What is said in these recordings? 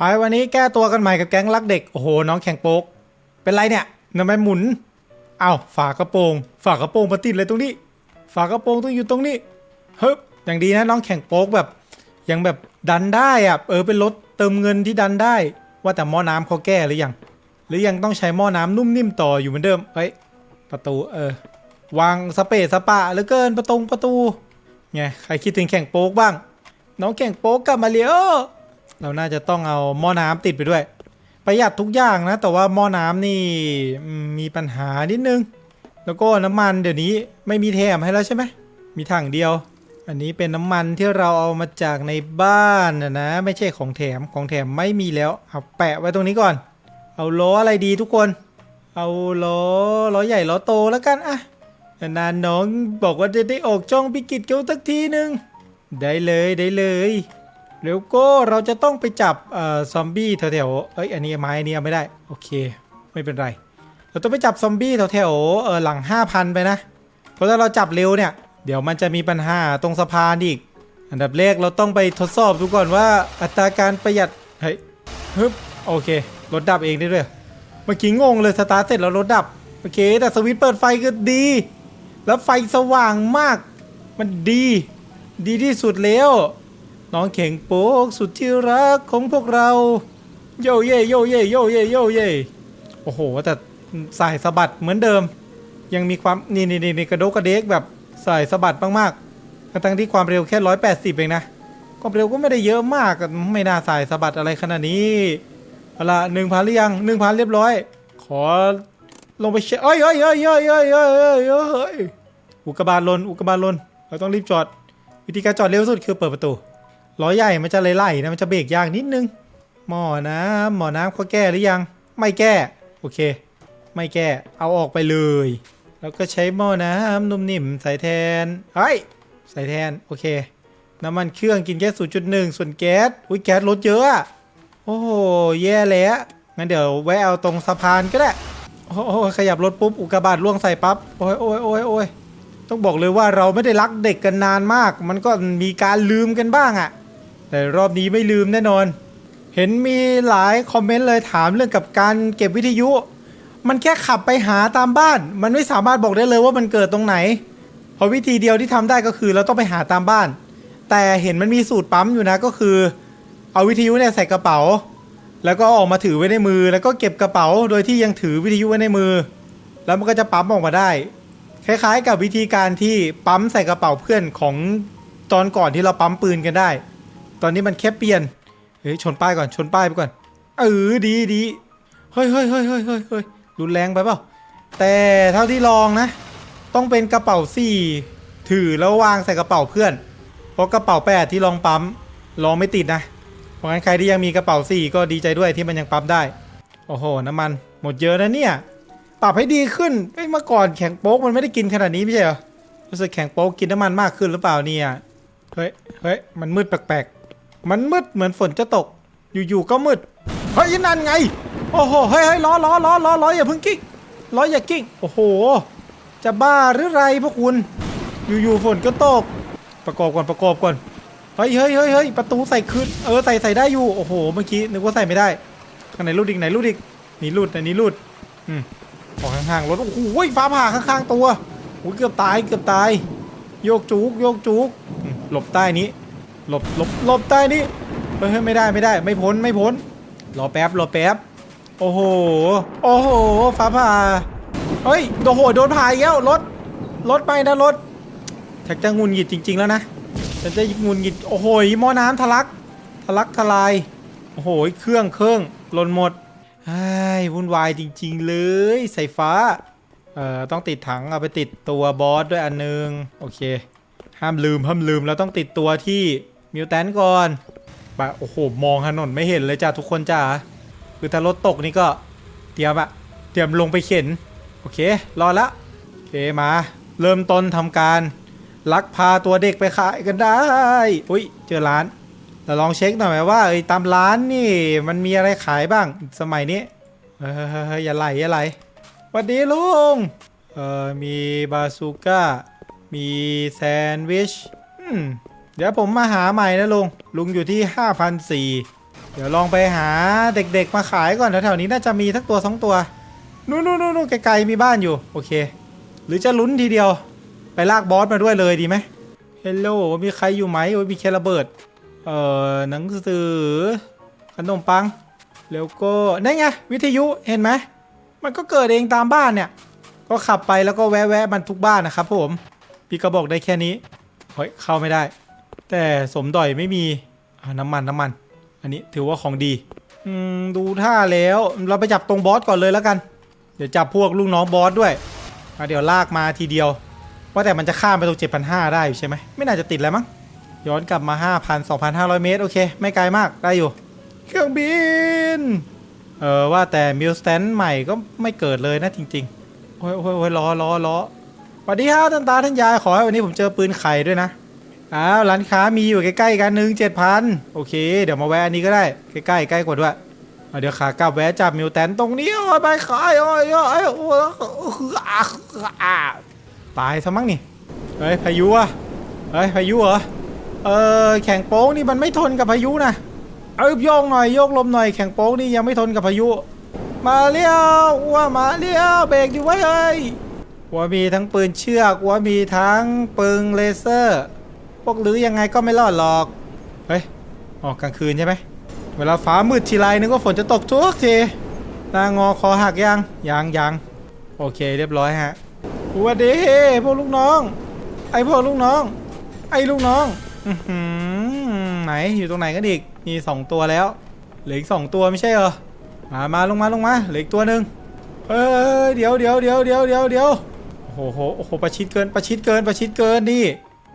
ไปวันนี้แก้ตัวกันใหม่กับแก๊งรักเด็ก โอ้โห น้องแข่งโป๊ก เป็นไรเนี่ยทำไมหมุน เอ้าฝากระโปรง ฝากระโปรงมาติดเลยตรงนี้ ฝากระโปรงต้องอยู่ตรงนี้ เฮ้ยอย่างดีนะน้องแข่งโป๊กแบบ ยังแบบดันได้อะเออเป็นรถเติมเงินที่ดันได้ ว่าแต่หม้อน้ำเขาแก้หรือยัง หรือยังต้องใช้หม้อน้ำนุ่มนิ่มต่ออยู่เหมือนเดิม เฮ้ย ประตู เออ วางสเปซสปะเหลือเกินประตูประตู ไง ใครคิดถึงแข่งโป๊กบ้าง น้องแข่งโป๊กกลับมาเลียว เราน่าจะต้องเอาหม้อน้ำติดไปด้วย ประหยัดทุกอย่างนะ แต่ว่าหม้อน้ำนี่มีปัญหานิดนึง แล้วก็น้ำมันเดี๋ยวนี้ไม่มีแถมให้แล้วใช่ไหมมีถังเดียว อันนี้เป็นน้ำมันที่เราเอามาจากในบ้านนะนะ ไม่ใช่ของแถมของแถมไม่มีแล้วเอาแปะไว้ตรงนี้ก่อน เอาล้ออะไรดีทุกคน เอาล้อล้อใหญ่ล้อโตแล้วกันอะนานน้องบอกว่าจะได้ออกจ้องพิกิจเกียวสักทีหนึ่งได้เลยได้เลย แล้วก็เราจะต้องไปจับอซอมบี้แถวๆเอ้ยอันนี้ไม้อันนี้ไม่ได้ โอเค ไม่เป็นไร เราต้องไปจับซอมบี้แถวๆหลัง 5,000 ไปนะ เพราะถ้าเราจับเร็วเนี่ย เดี๋ยวมันจะมีปัญหาตรงสะพานอีก อันดับแรกเราต้องไปทดสอบดูก่อนว่าอัตราการประหยัด เฮ้ยฮึบโอเครถดับเองได้ด้วยเมื่อกี้งงเลยสตาร์ทเสร็จแล้วรถดับโอเคแต่สวิตช์เปิดไฟก็ดี แล้วไฟสว่างมาก มันดี ดีที่สุดแล้ว น้องเข่งโป๊กสุดที่รักของพวกเรา โยเย่โยเย่โยเย่โยเย่โอ้โหแต่สายสะบัดเหมือนเดิม ยังมีความนี่นี่นี่กระโดกกระเดกแบบสายสะบัดมากๆทั้งที่ความเร็วแค่ร้อยแปดสิบเองนะความเร็วก็ไม่ได้เยอะมากไม่น่าสายสะบัดอะไรขนาดนี้เอาละหนึ่งพันหรือยังหนึ่งพันเรียบร้อย ขอลงไปเช็คเอ้ยเอ้ยเอ้ยเอ้ยเอ้ยเอ้ยเอ้ยเอ้ยเอ้ยอุกกาบาตลนอุกกาบาตลนเราต้องรีบจอด วิธีการจอดเร็วสุดคือเปิดประตู ล้อใหญ่มันจะไหลๆนะมันจะเบรกยากนิดนึง หมอน้ำหมอน้ำเขาแก้หรือยัง ไม่แก้ โอเค ไม่แก้ เอาออกไปเลย แล้วก็ใช้หม้อน้ำนุ่มนิ่มใส่แทน เฮ้ย ใส่แทน โอเค น้ำมันเครื่องกินแค่0.1 ส่วนแก๊ส อุ้ยแก๊สลดเยอะ โอ้โห แย่แล้วงั้นเดี๋ยวแวะเอาตรงสะพานก็ได้ โอ้โหขยับรถปุ๊บอุกกาบาตล่วงใส่ปั๊บ โอ้ยโอ้ยโอ้ยโอ้ยต้องบอกเลยว่าเราไม่ได้รักเด็กกันนานมาก มันก็มีการลืมกันบ้างอะ แต่รอบนี้ไม่ลืมแน่นอน เห็นมีหลายคอมเมนต์เลยถามเรื่องกับการเก็บวิทยุ มันแค่ขับไปหาตามบ้าน มันไม่สามารถบอกได้เลยว่ามันเกิดตรงไหน เพราะวิธีเดียวที่ทำได้ก็คือเราต้องไปหาตามบ้าน แต่เห็นมันมีสูตรปั๊มอยู่นะก็คือ เอาวิทยุเนี่ยใส่กระเป๋า แล้วก็ออกมาถือไว้ในมือ แล้วก็เก็บกระเป๋า โดยที่ยังถือวิทยุไว้ในมือ แล้วมันก็จะปั๊มออกมาได้ คล้ายๆ กับวิธีการที่ปั๊มใส่กระเป๋าเพื่อนของตอนก่อนที่เราปั๊มปืนกันได้ ตอนนี้มันแค่เปลี่ยน เฮ้ยชนป้ายก่อนชนป้ายไปก่อน เออดีดีเฮ้ยเฮ้ยเฮ้ยเฮ้ยเฮ้ยเฮ้ยรุนแรงไปเปล่า แต่เท่าที่ลองนะ ต้องเป็นกระเป๋าสี่ถือแล้ววางใส่กระเป๋าเพื่อน เพราะกระเป๋าแปดที่ลองปั๊มลองไม่ติดนะ เพราะงั้นใครที่ยังมีกระเป๋าสี่ก็ดีใจด้วยที่มันยังปั๊มได้ โอ้โหน้ำมัน หมดเยอะนะเนี่ยปรับให้ดีขึ้นเมื่อก่อนแข่งโป๊กมันไม่ได้กินขนาดนี้ไม่ใช่เหรอรู้สึกแข่งโป๊กกินน้ำมันมากขึ้นหรือเปล่าเนี่ยเฮ้ยเฮ้ยมันมืดแปลกๆ มันมืดเหมือนฝนจะตก อยู่ๆก็มืด เฮ้ยนั่นไง โอ้โห เฮ้ยเฮ้ยล้อล้อล้อล้อล้ออย่าเพิ่งกิ้งล้ออย่ากิ้ง โอ้โห จะบ้าหรือไรพวกคุณ อยู่ๆฝนก็ตก ประกอบก่อนประกอบก่อน เฮ้ยเฮ้ยเฮ้ยเฮ้ยประตูใส่ขึ้น เออใส่ใส่ได้อยู่ โอ้โห เมื่อกี้นึกว่าใส่ไม่ได้ข้างไหนรูดอีกไหนรูดอีกนี่รูดอันนี้รูด อืมออกข้างๆรถ โอ้โหฟ้าผ่าข้างๆตัวโอ้ยเกือบตายเกือบตาย โยกจุกโยกจุกหลบใต้นี้ หลบหลบหลบใต้นี้เฮ้ยไม่ได้ไม่ได้ ไม่พ้นไม่พ้น รอแป๊บรอแป๊บ โอ้โห โอ้โหฟ้าผ่า เฮ้ยโอ้โหโดนผ่าอีกแล้วรถรถไปนะรถชักจะงุนหงิดจริง ๆ แล้วนะฉันจะงุนหงิดโอ้โหหม้อน้ำทะลักทะลักทลาย โอ้โหเครื่องเครื่องหล่นหมดไอ้วุ่นวายจริง ๆ เลยสายฟ้าเอ่อต้องติดถังเอาไปติดตัวบอสด้วยอันนึง โอเค ห้ามลืมห้ามลืมเราต้องติดตัวที่ มิวแทนก่อนไปโอ้โห มองถนนไม่เห็นเลยจ้ะทุกคนจ้าคือถ้ารถตกนี่ก็เตรียมอะเตรียมลงไปเข็น โอเค รอละ โอเค มา เริ่มต้นทำการ ลักพาตัวเด็กไปขายกันได้ อุ้ย เจอร้านเราลองเช็คหน่อยไหมว่าเอ้ตามร้านนี่ มันมีอะไรขายบ้าง สมัยนี้เฮ้ยเฮ้ยเฮ้ยอย่าไหลอย่าไหลสวัสดีลุง เอ่อ มีบาซูก้า มีแซนด์วิช อืม เดี๋ยวผมมาหาใหม่นะลุง ลุงอยู่ที่5,004เดี๋ยวลองไปหาเด็กๆมาขายก่อนแถวๆนี้น่าจะมีทักตัวสองตัว นู่นนู่นนู่นไกลๆมีบ้านอยู่ โอเค หรือจะลุ้นทีเดียว ไปลากบอสมาด้วยเลยดีไหมเฮลโลมีใครอยู่ไหมโอ้ยมีแคระเบิด เอ่อ หนังสือ ขนมปัง แล้วก็นั่นไง วิทยุเห็นไหม มันก็เกิดเองตามบ้านเนี่ย ก็ขับไปแล้วก็แวะๆมันทุกบ้านนะครับผม พี่ก็บอกได้แค่นี้ เฮ้ย เข้าไม่ได้ แต่สมดอยไม่มีน้ำมันน้ำมัน อันนี้ถือว่าของดีดูท่าแล้วเราไปจับตรงบอสก่อนเลยแล้วกัน เดี๋ยวจับพวกลูกน้องบอสด้วยเดี๋ยวลากมาทีเดียว ว่าแต่มันจะข้ามไปตรง7,500 ได้อยู่ใช่ไหมไม่น่าจะติดแล้วมั้งย้อนกลับมา 5,000 2,500 เมตร โอเค ไม่ไกลมากได้อยู่ เครื่องบิน เออว่าแต่มิลสแตนใหม่ก็ไม่เกิดเลยนะจริงๆโอ้ยโอ้ยโอ้ยล้อล้อล้อสวัสดีครับท่านตาท่านยายขอให้วันนี้ผมเจอปืนไข่ด้วยนะ อ้าวร้านค้ามีอยู่ใกล้ๆกันหนึ่งเจ็ดพันโอเค เดี๋ยวมาแวะอันนี้ก็ได้ใกล้ๆใกล้กว่าด้วยเดี๋ยวขากลับแวะจับมิวแตนตรงนี้โอ้ยไปขายโอ้ยโอ้ยโอ้ยอะอะตายซะมั้งนี่เฮ้ยพายุอะเฮ้ยพายุเหรอเออแข่งโป๊กนี่มันไม่ทนกับพายุนะเอาโยกหน่อยโยกลมหน่อยแข่งโป๊กนี่ยังไม่ทนกับพายุ มาเลี้ยวว่ามาเลี้ยวเบรกอยู่ไว้เฮ้ยว่ามีทั้งปืนเชือกว่ามีทั้งปืนเลเซอร์ วกหรือยังไงก็ไม่รอดหรอก เฮ้ย ออกกลางคืนใช่ไหม เวลาฟ้ามืดทีไรนึกว่าฝนจะตกทุกทีนางอคอหักยังยังยังโอเคเรียบร้อยฮะสวัสดีพวกลูกน้อง ไอพวกลูกน้อง ไอลูกน้องอื้อหือไหนอยู่ตรงไหนกันอีก มีสองตัวแล้ว เหลืออีกสองตัวไม่ใช่เหรอ มามาลงมาลงมา เหลืออีกตัวหนึ่งเอ้ยเดี๋ยวเดี๋ยวเดี๋ยวเดี๋ยวเดี๋ยวเดี๋ยวโอ้โหโอ้โหประชิดเกินประชิดเกินประชิดเกินนี่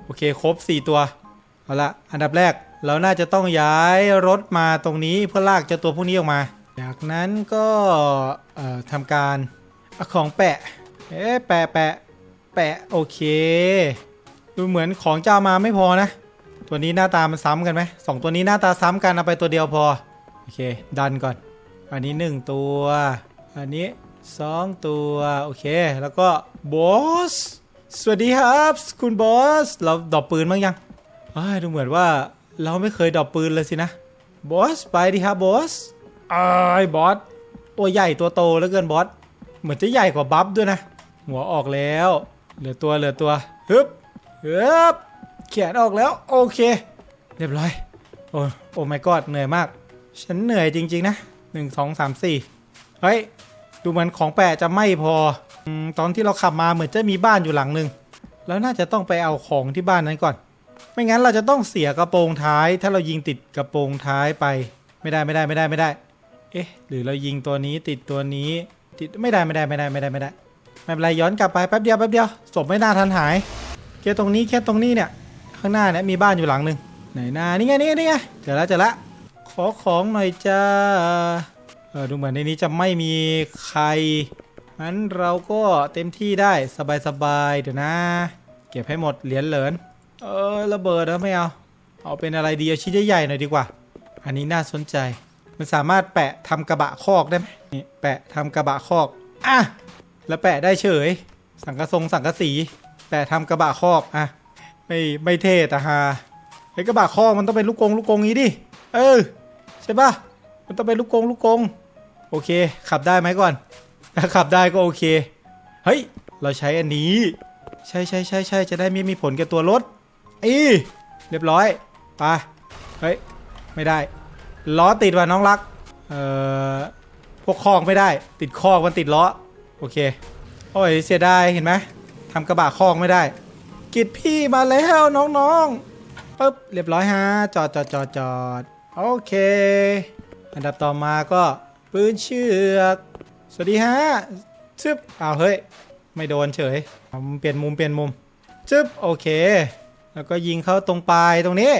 โอเคครบ 4 ตัว เอาละอันดับแรกเราน่าจะต้องย้ายรถมาตรงนี้เพื่อลากเจ้าตัวพวกนี้ออกมา จากนั้นก็ทำการอของแปะ เอ๊ะแปะแปะแปะโอเค ดูเหมือนของจะเอามาไม่พอนะ ตัวนี้หน้าตามันซ้ำกันไหมสองตัวนี้หน้าตาซ้ำกันเอาไปตัวเดียวพอ โอเค ดันก่อน อันนี้หนึ่งตัว อันนี้สองตัว โอเค แล้วก็บอส สวัสดีครับ คุณบอส เราดรอปปืนบ้างยังอ้ายดูเหมือนว่าเราไม่เคยดรอปปืนเลยสินะ บอส ไปดิครับบอสอ้ายบอส ตัวใหญ่ตัวโตเหลือเกินบอส เหมือนจะใหญ่กว่าบัฟด้วยนะ หัวออกแล้ว เหลือตัวเหลือตัวฮึบฮึบแขนออกแล้ว โอเค เรียบร้อย โอ้โอ้ไม่กอดเหนื่อยมาก ฉันเหนื่อยจริง ๆ นะหนึ่งสองสามสี่เฮ้ย ดูเหมือนของแปะจะไม่พอ อมตอนที่เราขับมาเหมือนจะมีบ้านอยู่หลังหนึ่งแล้วน่าจะต้องไปเอาของที่บ้านนั้นก่อน ไม่งั้นเราจะต้องเสียกระโปรงท้าย ถ้าเรายิงติดกระโปรงท้ายไป ไม่ได้ไม่ได้ไม่ได้ไม่ได้ เอ๊ะ หรือเรายิงตัวนี้ติดตัวนี้ ติดไม่ได้ไม่ได้ไม่ได้ไม่ได้ไม่ได้ไม่เป็นไรย้อนกลับไปแป๊บเดียวแป๊บเดียวศพไม่น่าทันหายแค่ตรงนี้แค่ตรงนี้เนี่ย ข้างหน้าเนี่ยมีบ้านอยู่หลังหนึ่งไหนหน้านี่ไงนี่ไงนี่ไงเจอแล้วเจอแล้วขอของหน่อยจ้าเออดูเหมือนในนี้จะไม่มีใคร งั้นเราก็เต็มที่ได้สบายๆเดี๋ยวนะ เก็บให้หมดเหรียญเหรินเออระเบิดแล้วไม่เอาเอาเป็นอะไรดีเอาชิ้นใหญ่ๆหน่อยดีกว่า อันนี้น่าสนใจ มันสามารถแปะทำกระบะคอกได้ไหมนี่แปะทำกระบะคอกอะแล้วแปะได้เฉย สังกะทรงสังกะสี แปะทำกระบะคอกอะไม่ไม่เท่แต่ฮาไอ้กระบะคอกมันต้องเป็นลูกกงลูกกงนี้ดิเออใช่ปะมันต้องเป็นลูกกงลูกกง โอเค ขับได้ไหมก่อน ถ้าขับได้ก็โอเค เฮ้ย เราใช้อันนี้ ใช่ใช่ใช่ใช่จะได้ไม่มีผลกับตัวรถอีเรียบร้อยไปเฮ้ย ไม่ได้ ล้อติดว่ะน้องรัก เอ่อ พวกคอกไม่ได้ ติดคอกมันติดล้อ โอเค โอ้ย เสียดายเห็นไหมทำกระบะคอกไม่ได้ กิดพี่มาแล้วน้องๆปึ๊บ เรียบร้อยฮะ จอดจอดจอดจอดโอเค อันดับต่อมาก็ปืนเชือก สวัสดีฮะชึบอ้าวเฮ้ย ไม่โดนเฉยเปลี่ยนมุมเปลี่ยนมุมชึบโอเค แล้วก็ยิงเข้าตรงปลายตรงนี้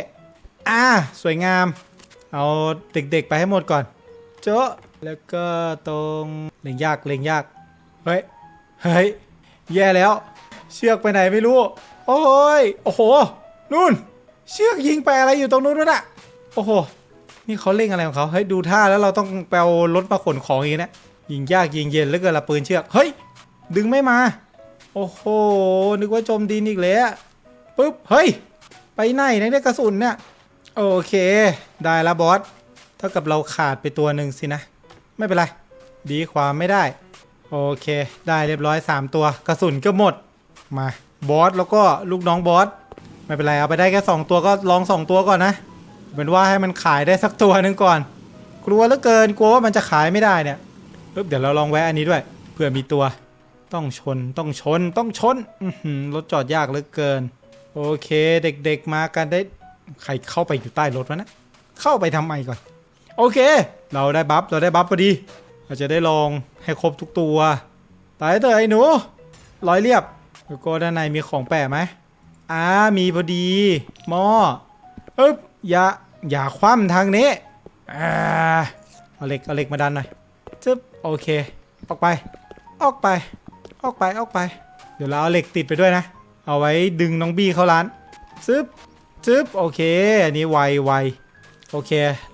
อ่า สวยงาม เอาเด็กๆไปให้หมดก่อนโจะแล้วก็ตรงเล็งยากเล็งยาก เฮ้ย เฮ้ย แย่แล้ว เชือกไปไหนไม่รู้ โอ้ย โอ้โห นู่น เชือกยิงไปอะไรอยู่ตรงนู้นนู่นน่ะโอ้โห นี่เขาเล่งอะไรของเขาเฮ้ย ดูท่าแล้วเราต้องไปเอารถมาขนของอีกนะ ยิงยากยิงเย็นแล้วเกินละปืนเชือกเฮ้ยดึงไม่มา โอ้โหนึกว่าจมดินอีกแล้วปุ๊บเฮ้ย ไปไหนเนี่ยกระสุนเนี่ยโอเค ได้ละบอสเท่ากับเราขาดไปตัวหนึ่งสินะ ไม่เป็นไร ดีความไม่ได้ โอเค ได้เรียบร้อย 3 ตัวกระสุนก็หมดมาบอสแล้วก็ลูกน้องบอสไม่เป็นไรเอาไปได้แค่2ตัวก็ลอง 2 ตัวก่อนนะเป็นว่าให้มันขายได้สักตัวหนึ่งก่อน กลัวเหลือเกินกลัวว่ามันจะขายไม่ได้เนี่ย ปึ๊บเดี๋ยวเราลองแวะอันนี้ด้วยเผื่อมีตัวต้องชนต้องชนต้องชนรถจอดยากเหลือเกิน โอเคเด็กๆมากันได้ใครเข้าไปอยู่ใต้รถวะนะ เข้าไปทำไมก่อน โอเค เราได้บัฟเราได้บัฟพอดี เราจะได้ลองให้ครบทุกตัวตายเถอะไอ้หนูร้อยเรียบแล้วก็ด้านในมีของแปะไหมอ่ามีพอดีหม้ออึ๊บอย่าอย่าคว่ำทางนี้อ่าเอาเหล็กเอาเหล็กมาดันหน่อย จึ๊บโอเค ออกไป ออกไป ออกไป ออกไป เดี๋ยวเราเอาเหล็กติดไปด้วยนะ เอาไว้ดึงน้องบี้เข้าร้านซึบซึบโอเค อันนี้ไวไวโอเค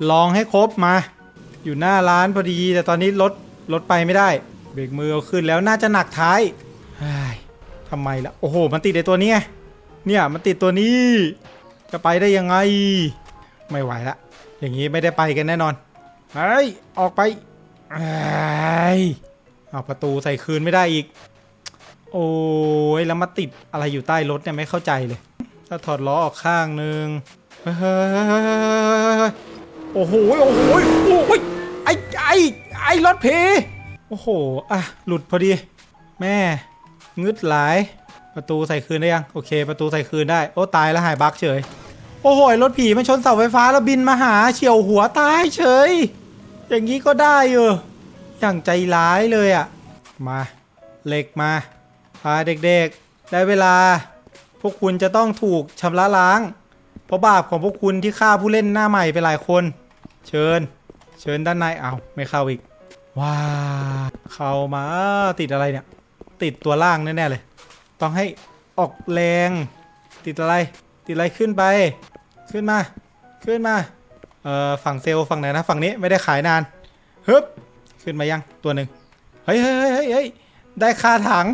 ลองให้ครบมา อยู่หน้าร้านพอดี แต่ตอนนี้รถรถไปไม่ได้ เบรกมือเอาขึ้นแล้วน่าจะหนักท้ายทำไมล่ะ โอ้โห มันติดในตัวนี้ไง เนี่ยมันติดตัวนี้ จะไปได้ยังไง ไม่ไหวละ อย่างนี้ไม่ได้ไปกันแน่นอน เฮ้ย ออกไป เฮ้เอาประตูใส่คืนไม่ได้อีก โอ้ยแล้วมาติดอะไรอยู่ใต้รถเนี่ยไม่เข้าใจเลย ถ้าถอดล้อออกข้างหนึ่งโอ้โห โอ้โห โอ้ย ไอ้ ไอ้ ไอ้รถเพโอ้โห อะ หลุดพอดี แม่ งึดหลาย ประตูใส่คืนได้ยัง โอเค ประตูใส่คืนได้ โอ้ ตายแล้วหายบั๊กเฉย โอ้โห รถผีมันชนเสาไฟฟ้าแล้วบินมาหาเฉียวหัวตายเฉย อย่างนี้ก็ได้เอออย่างใจร้ายเลยอะ่ะ มาเหล็กมาพาเด็กๆ ได้เวลา พวกคุณจะต้องถูกชำระล้าง เพราะบาปของพวกคุณที่ฆ่าผู้เล่นหน้าใหม่ไปหลายคน เชิญ เชิญด้านในเอาไม่เข้าอีก ว้าเข้ามาติดอะไรเนี่ย ติดตัวล่างแน่ๆเลย ต้องให้ออกแรง ติดอะไร ติดอะไรขึ้นไป ขึ้นมา ขึ้นมา เอ่อฝั่งเซลล์ฝั่งไหนนะฝั่งนี้ไม่ได้ขายนานฮึบขึ้นมายังตัวหนึ่งเฮ้ยเฮ้ยเฮ้ยเฮ้ยได้ค่าถัง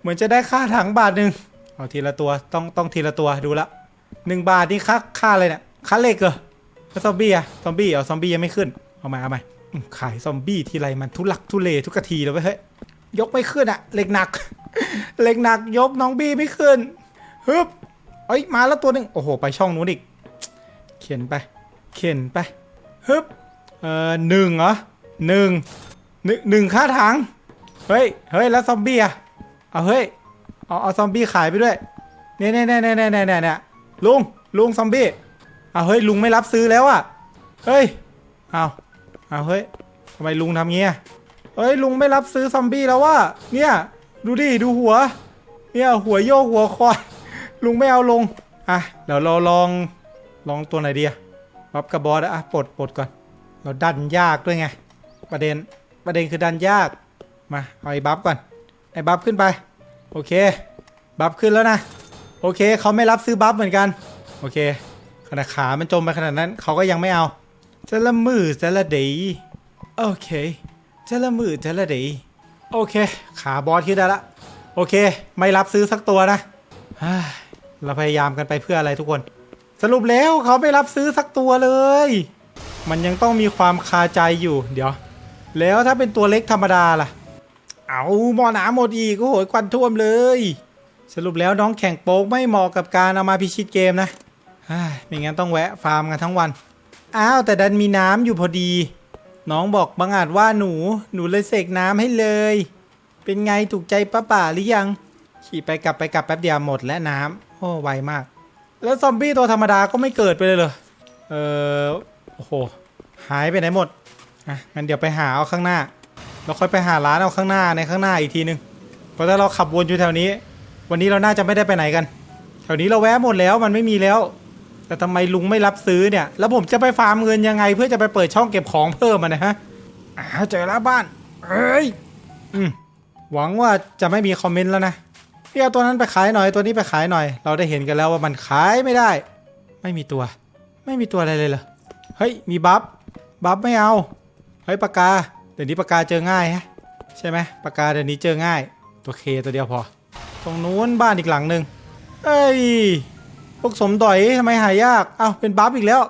เหมือนจะได้ค่าถังบาทหนึ่งเอาทีละตัวต้องต้องทีละตัวดูละหนึ่งบาทนี่ค่าค่าอะไรเนี่ยค่าเหล็กเหรอซอมบี้อะซอมบี้เอาซอมบี้ยังไม่ขึ้นเอามาเอามาขายซอมบี้ทีไรมันทุลักทุเลทุกทีเลยเว้ยเฮ้ยยกไม่ขึ้นอะเหล็กหนักเหล็กหนักยกน้องบี้ไม่ขึ้นฮึบเอ้ยมาแล้วตัวหนึ่งโอ้โห ไปช่องนู้นอีก เขียนไป เขียนไปฮึบเอ่อหนึ่งเหรอหนึ่งหนึ่งหนึ่งค่าถังเฮ้ยเฮ้ยแล้วซอมบี้อะเอาเฮ้ยเอาเอาซอมบี้ขายไปด้วยเนี่ยเนี่ยเนี่ยเนี่ยเนี่ยเนี่ยเน่ลุงลุงซอมบี้เอาเฮ้ยลุงไม่รับซื้อแล้วอะเฮ้ยเอาเอาเฮ้ยทำไมลุงทำเงี้ยเฮ้ยลุงไม่รับซื้อซอมบี้แล้วว่าเนี่ยดูดิดูหัว เนี่ยหัวโยกหัวคอนลุงไม่เอาลงอะเดี๋ยวเราลองลองตัวไหนดีอะ บัฟกับบอสอะอะปลดปลดก่อน เราดันยากด้วยไง ประเด็นประเด็นคือดันยาก มาเอาไอ้บัฟก่อน ไอ้บัฟขึ้นไป โอเค บัฟขึ้นแล้วนะ โอเคเขาไม่รับซื้อบัฟเหมือนกัน โอเค ขนาดขา มันจมไปขนาดนั้นเขาก็ยังไม่เอาจะละมือจะละดีโอเคจะละมือจะละดีโอเค ขาบอสขึ้นได้ละ โอเค ไม่รับซื้อสักตัวนะเราพยายามกันไปเพื่ออะไรทุกคน สรุปแล้วเขาไม่รับซื้อสักตัวเลย มันยังต้องมีความคาใจอยู่เดี๋ยว แล้วถ้าเป็นตัวเล็กธรรมดาล่ะ เอาหมอหนาหมดอีกโอ้โหควันท่วมเลย สรุปแล้วน้องแข่งโป๊กไม่เหมาะกับการเอามาพิชิตเกมนะไม่งั้นต้องแวะฟาร์มกันทั้งวัน อ้าวแต่ดันมีน้ำอยู่พอดี น้องบอกบังอาจว่าหนู หนูเลยเสกน้ำให้เลย เป็นไงถูกใจป้าป่าหรือยัง ขี่ไปกลับไปกลับแป๊บเดียวหมดและน้ำโอ้ไวมาก แล้วซอมบี้ตัวธรรมดาก็ไม่เกิดไปเลยเหรอ เออโอ้โห หายไปไหนหมด อะ งั้นเดี๋ยวไปหาเอาข้างหน้า เราค่อยไปหาร้านเอาข้างหน้าในข้างหน้าอีกทีนึง เพราะถ้าเราขับวนอยู่แถวนี้ วันนี้เราน่าจะไม่ได้ไปไหนกัน แถวนี้เราแวะหมดแล้วมันไม่มีแล้ว แต่ทำไมลุงไม่รับซื้อเนี่ย แล้วผมจะไปฟาร์มเงินยังไง เพื่อจะไปเปิดช่องเก็บของเพิ่มมันนะฮะอ้าเจอแล้วบ้าน เอ้ย อืม หวังว่าจะไม่มีคอมเมนต์แล้วนะ พี่เอาตัวนั้นไปขายหน่อยตัวนี้ไปขายหน่อย เราได้เห็นกันแล้วว่ามันขายไม่ได้ ไม่มีตัว ไม่มีตัวอะไรเลยเหรอเฮ้ยมีบัฟบัฟไม่เอาเฮ้ยปากกาเดี๋ยวนี้ปากกาเจอง่ายฮะใช่ไหมปากกาเดี๋ยวนี้เจอง่าย ตัวเคตัวเดียวพอ ตรงนู้นบ้านอีกหลังหนึ่งเอ้ยพวกสมดอยทำไมหายากเอ้าเป็นบัฟอีกแล้ว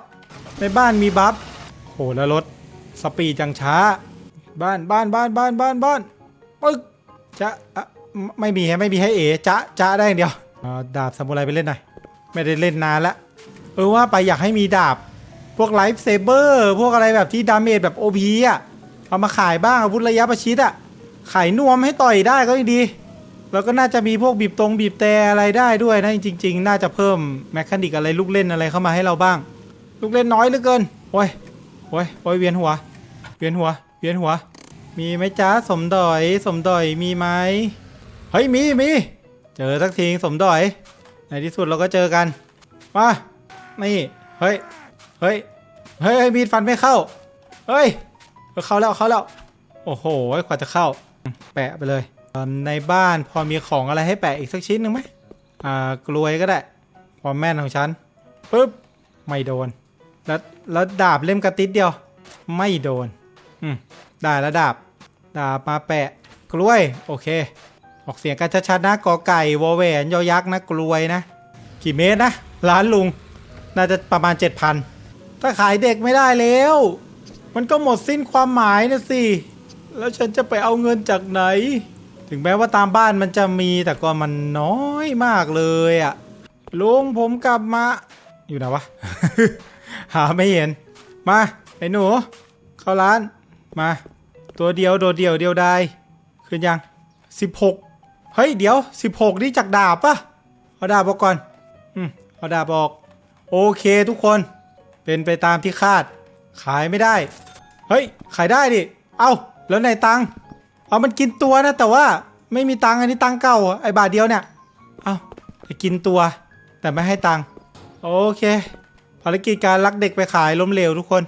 ในบ้านมีบัฟโหแล้วรถสปีดจังช้า บ้านบ้านบ้านบ้านบ้านบ้านปึ๊กจะอะ ไม่ไม่มีให้ไม่มีให้เอ๋จะจะได้อย่างเดียวเอาดาบซามูไรไปเล่นหน่อยไม่ได้เล่นนานละเออว่าไปอยากให้มีดาบ พวกไลฟ์เซเบอร์พวกอะไรแบบที่ดาเมจแบบโอพีอะเอามาขายบ้างอาวุธระยะประชิดอะขายนวมให้ต่อยได้ก็ยังดี แล้วก็น่าจะมีพวกบีบตรงบีบแต่อะไรได้ด้วยนะจริง ๆ น่าจะเพิ่มแมคคานิกอะไรลูกเล่นอะไรเข้ามาให้เราบ้าง ลูกเล่นน้อยเหลือเกินโอ้ยโอ้ยโอ้ยเวียนหัว เวียนหัว เวียนหัว มีไหมจ้าสมดอย สมดอยมีไหม เฮ้ยมีมีเจอสักทีสมดอย ในที่สุดเราก็เจอกัน มานี่เฮ้ยเฮ้ยเฮ้ยเฮ้ยมีดฟันไม่เข้า เฮ้ยเข้าแล้วเข้าแล้ว โอ้โหกว่าจะเข้า แปะไปเลย ในบ้านพอมีของอะไรให้แปะอีกสักชิ้นหนึ่งไหมอ่ากลวยก็ได้ความแม่นของฉันปึ๊บไม่โดน แล้วแล้วดาบเล่มกระติดเดียว ไม่โดน อืมได้แล้วดาบ ดาบมาแปะกล้วย โอเค ออกเสียงกันชัดๆนะกอไก่วอแหวนยอยักษ์นะกลวยนะ กี่เมตรนะร้านลุง น่าจะประมาณ 7,000 ถ้าขายเด็กไม่ได้แล้ว มันก็หมดสิ้นความหมายนะสิ แล้วฉันจะไปเอาเงินจากไหน ถึงแม้ว่าตามบ้านมันจะมีแต่ก็มันน้อยมากเลยอะลุงผมกลับมา อยู่ไหนวะ หาไม่เห็น มาไอ้หนู เข้าร้านมา ตัวเดียวโดดเดียวเดียวได้ขึ้นยัง 16 เฮ้ย เดี๋ยว 16 นี่จากดาบปะเอาดาบออกก่อน อืมเอาดาบออก โอเคทุกคน เป็นไปตามที่คาด ขายไม่ได้ เฮ้ย ขายได้ดิ เอาแล้วไหนตังเอามันกินตัวนะ แต่ว่าไม่มีตังอันนี้ตังเก่าไอ้บาทเดียวเนี่ย เอาไปกินตัว แต่ไม่ให้ตังโอเค ภารกิจการลักเด็กไปขายล้มเหลวทุกคน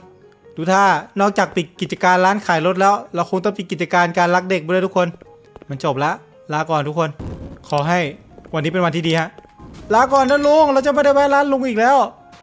ดูท่านอกจากปิดกิจการร้านขายรถแล้ว เราคงต้องปิดกิจการการลักเด็กไปด้วยทุกคน มันจบแล้ว ลาก่อนทุกคน ขอให้วันนี้เป็นวันที่ดีฮะ ลาก่อนนะลุง เราจะไม่ได้แวะร้านลุงอีกแล้ว